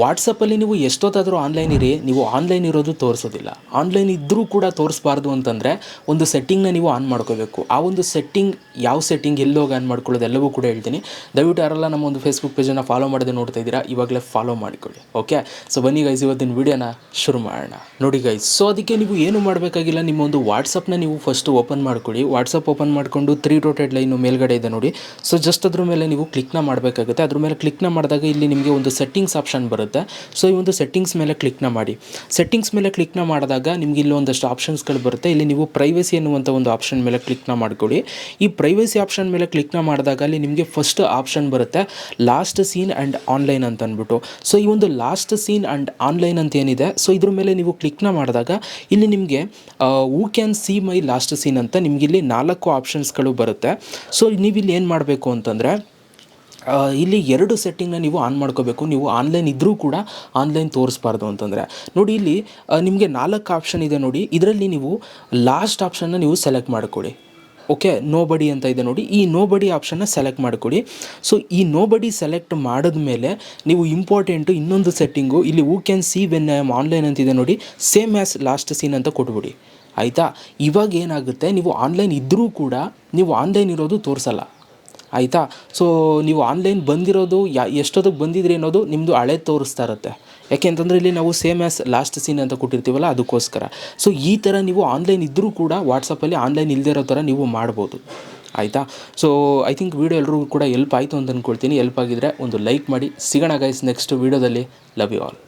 ವಾಟ್ಸಪ್ಪಲ್ಲಿ ನೀವು ಎಷ್ಟೊತ್ತಾದರೂ ಆನ್ಲೈನ್ ಇರಿ, ನೀವು ಆನ್ಲೈನ್ ಇರೋದು ತೋರಿಸೋದಿಲ್ಲ. ಆನ್ಲೈನ್ ಇದ್ದರೂ ಕೂಡ ತೋರಿಸ್ಬಾರ್ದು ಅಂತಂದರೆ ಒಂದು ಸೆಟ್ಟಿಂಗ್ನ ನೀವು ಆನ್ ಮಾಡ್ಕೋಬೇಕು. ಆ ಒಂದು ಸೆಟ್ಟಿಂಗ್ ಯಾವ ಸೆಟ್ಟಿಂಗ್ ಎಲ್ಲೋಗಿ ಆನ್ ಮಾಡ್ಕೊಳ್ಳೋದು ಎಲ್ಲವೂ ಕೂಡ ಹೇಳ್ತೀನಿ. ದಯವಿಟ್ಟು ಯಾರೆಲ್ಲ ನಮ್ಮ ಒಂದು ಫೇಸ್ಬುಕ್ ಪೇಜನ್ನು ಫಾಲೋ ಮಾಡದೆ ನೋಡ್ತಾ ಇದ್ದೀರಾ, ಇವಾಗಲೇ ಫಾಲೋ ಮಾಡಿಕೊಳ್ಳಿ ಓಕೆ ಸೊ ಬನ್ನಿ ಗೈಸ್ ಇವತ್ತಿನ ವಿಡಿಯೋನ ಶುರು ಮಾಡೋಣ. ನೋಡಿ ಗೈಸ್ ಸೊ ಅದಕ್ಕೆ ನೀವು ಏನು ಮಾಡಬೇಕಾಗಿಲ್ಲ, ನಿಮ್ಮ ಒಂದು ವಾಟ್ಸಪ್ನ ನೀವು ಫಸ್ಟ್ ಓಪನ್ ಮಾಡ್ಕೊಳ್ಳಿ. ವಾಟ್ಸಪ್ ಓಪನ್ ಮಾಡಿಕೊಂಡು ತ್ರೀ ಡೋಟೆಡ್ ಲೈನು ಮೇಲ್ಗಡೆ ಇದೆ ನೋಡಿ. ಸೊ ಜಸ್ಟ್ ಅದ್ರ ಮೇಲೆ ನೀವು ಕ್ಲಿಕ್ನ ಮಾಡಬೇಕಾಗುತ್ತೆ. ಅದ್ರ ಮೇಲೆ ಕ್ಲಿಕ್ನ ಮಾಡಿದಾಗ ಇಲ್ಲಿ ನಿಮಗೆ ಒಂದು ಸೆಟ್ಟಿಂಗ್ಸ್ ಆಪ್ಷನ್ ಬರುತ್ತೆ. ಸೊ ಈ ಒಂದು ಸೆಟ್ಟಿಂಗ್ಸ್ ಮೇಲೆ ಕ್ಲಿಕ್ನ ಮಾಡಿ. ಸೆಟ್ಟಿಂಗ್ಸ್ ಮೇಲೆ ಕ್ಲಿಕ್ನ ಮಾಡಿದಾಗ ನಿಮ್ಗೆ ಇಲ್ಲಿ ಒಂದಷ್ಟು ಆಪ್ಷನ್ಸ್ಗಳು ಬರುತ್ತೆ. ಇಲ್ಲಿ ನೀವು ಪ್ರೈವಸಿ ಅನ್ನುವಂಥ ಒಂದು ಆಪ್ಷನ್ ಮೇಲೆ ಕ್ಲಿಕ್ನ ಮಾಡ್ಕೊಳ್ಳಿ. ಈ ಪ್ರೈವಸಿ ಆಪ್ಷನ್ ಮೇಲೆ ಕ್ಲಿಕ್ನ ಮಾಡಿದಾಗ ಅಲ್ಲಿ ನಿಮಗೆ ಫಸ್ಟ್ ಆಪ್ಷನ್ ಬರುತ್ತೆ ಲಾಸ್ಟ್ ಸೀನ್ ಆ್ಯಂಡ್ ಆನ್ಲೈನ್ ಅಂತ ಅಂದ್ಬಿಟ್ಟು. ಸೊ ಈ ಒಂದು ಲಾಸ್ಟ್ ಸೀನ್ ಆ್ಯಂಡ್ ಆನ್ಲೈನ್ ಅಂತ ಏನಿದೆ ಸೊ ಇದ್ರ ಮೇಲೆ ನೀವು ಕ್ಲಿಕ್ನ ಮಾಡಿದಾಗ ಇಲ್ಲಿ ನಿಮಗೆ who can see my last seen ಅಂತ ನಿಮಗಿಲ್ಲಿ ನಾಲ್ಕು ಆಪ್ಷನ್ಸ್ಗಳು ಬರುತ್ತೆ. ಸೊ ನೀವಿಲ್ಲಿ ಏನು ಮಾಡಬೇಕು ಅಂತಂದರೆ ಇಲ್ಲಿ ಎರಡು ಸೆಟ್ಟಿಂಗ್ನ ನೀವು ಆನ್ ಮಾಡ್ಕೋಬೇಕು. ನೀವು ಆನ್ಲೈನ್ ಇದ್ದರೂ ಕೂಡ ಆನ್ಲೈನ್ ತೋರಿಸ್ಬಾರ್ದು ಅಂತಂದರೆ. ನೋಡಿ ಇಲ್ಲಿ ನಿಮಗೆ ನಾಲ್ಕು ಆಪ್ಷನ್ ಇದೆ ನೋಡಿ. ಇದರಲ್ಲಿ ನೀವು ಲಾಸ್ಟ್ ಆಪ್ಷನ್ನ ನೀವು ಸೆಲೆಕ್ಟ್ ಮಾಡಿಕೊಡಿ ಓಕೆ ನೋ ಬಡಿ ಅಂತ ಇದೆ ನೋಡಿ. ಈ ನೋ ಬಡಿ ಆಪ್ಷನ್ನ ಸೆಲೆಕ್ಟ್ ಮಾಡಿಕೊಡಿ ಸೊ ಈ ನೋ ಬಡಿ ಸೆಲೆಕ್ಟ್ ಮಾಡಿದ್ಮೇಲೆ ನೀವು ಇಂಪಾರ್ಟೆಂಟು ಇನ್ನೊಂದು ಸೆಟ್ಟಿಂಗು ಇಲ್ಲಿ who can see when I am online ಅಂತಿದೆ ನೋಡಿ. ಸೇಮ್ ಆ್ಯಸ್ ಲಾಸ್ಟ್ ಸೀನ್ ಅಂತ ಕೊಟ್ಬಿಡಿ. ಆಯಿತಾ? ಇವಾಗ ಏನಾಗುತ್ತೆ? ನೀವು ಆನ್ಲೈನ್ ಇದ್ದರೂ ಕೂಡ, ನೀವು ಆನ್ಲೈನ್ ಇರೋದು ತೋರಿಸಲ್ಲ. ಆಯಿತಾ? ಸೊ ನೀವು ಆನ್ಲೈನ್ ಬಂದಿರೋದು ಯಾ, ಎಷ್ಟೊತ್ತಿಗೆ ಬಂದಿದ್ರಿ ಅನ್ನೋದು ನಿಮ್ಮದು ಹಳೆ ತೋರಿಸ್ತಾ ಇರುತ್ತೆ. ಯಾಕೆಂತಂದರೆ ಇಲ್ಲಿ ನಾವು ಸೇಮ್ ಆ್ಯಸ್ ಲಾಸ್ಟ್ ಸೀನ್ ಅಂತ ಕೊಟ್ಟಿರ್ತೀವಲ್ಲ, ಅದಕ್ಕೋಸ್ಕರ. ಸೊ ಈ ಥರ ನೀವು ಆನ್ಲೈನ್ ಇದ್ದರೂ ಕೂಡ ವಾಟ್ಸಪ್ಪಲ್ಲಿ ಆನ್ಲೈನ್ ಇಲ್ಲದೇ ಇರೋ ಥರ ನೀವು ಮಾಡ್ಬೋದು. ಆಯಿತಾ? ಸೊ ಐ ಥಿಂಕ್ ವೀಡಿಯೋ ಎಲ್ಲರಿಗೂ ಕೂಡ ಎಲ್ಪ್ ಆಯಿತು ಅಂತ ಅಂದ್ಕೊಳ್ತೀನಿ ಎಲ್ಪ್ ಆಗಿದ್ರೆ ಒಂದು ಲೈಕ್ ಮಾಡಿ. ಸಿಗೋಣ ಗೈಸ್ ನೆಕ್ಸ್ಟ್ ವೀಡಿಯೋದಲ್ಲಿ ಲವ್ ಯು ಆಲ್